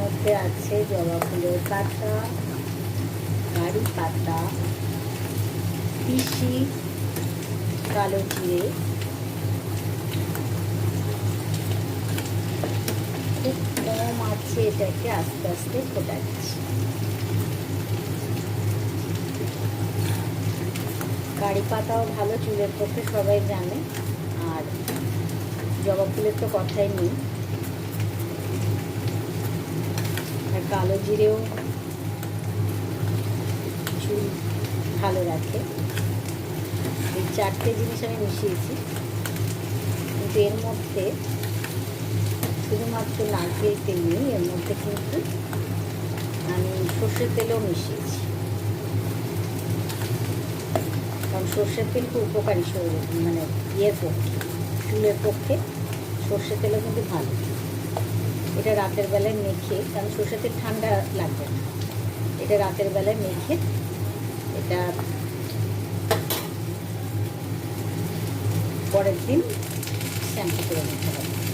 মধ্যে আছে জবা ফুলের পাতা কারি পাতা, তিসি, কালো জিরে, খুব কম আছে এটাকে আস্তে আস্তে ফোটাচ্ছি। কারি পাতাও ভালো, চুলের পক্ষে সবাই জানে, আর জবা ফুলের তো কথাই নেই আর কালো জিরেও চুল ভালো রাখে। এই চারটে জিনিস আমি মিশিয়েছি। কিন্তু এর মধ্যে শুধুমাত্র নারকেল তেল নেই, এর মধ্যে কিন্তু আমি সর্ষের তেলও মিশিয়েছি। কারণ সর্ষের তেল খুব উপকারী মানে ইয়ের পক্ষে, চুলের পক্ষে সর্ষের তেলও কিন্তু ভালো। এটা রাতের বেলায় মেখে, কারণ সর্ষেতে ঠান্ডা লাগবে না। এটা রাতের বেলায় মেখে এটা পরের দিন শ্যাম্পু করে নিতে হবে।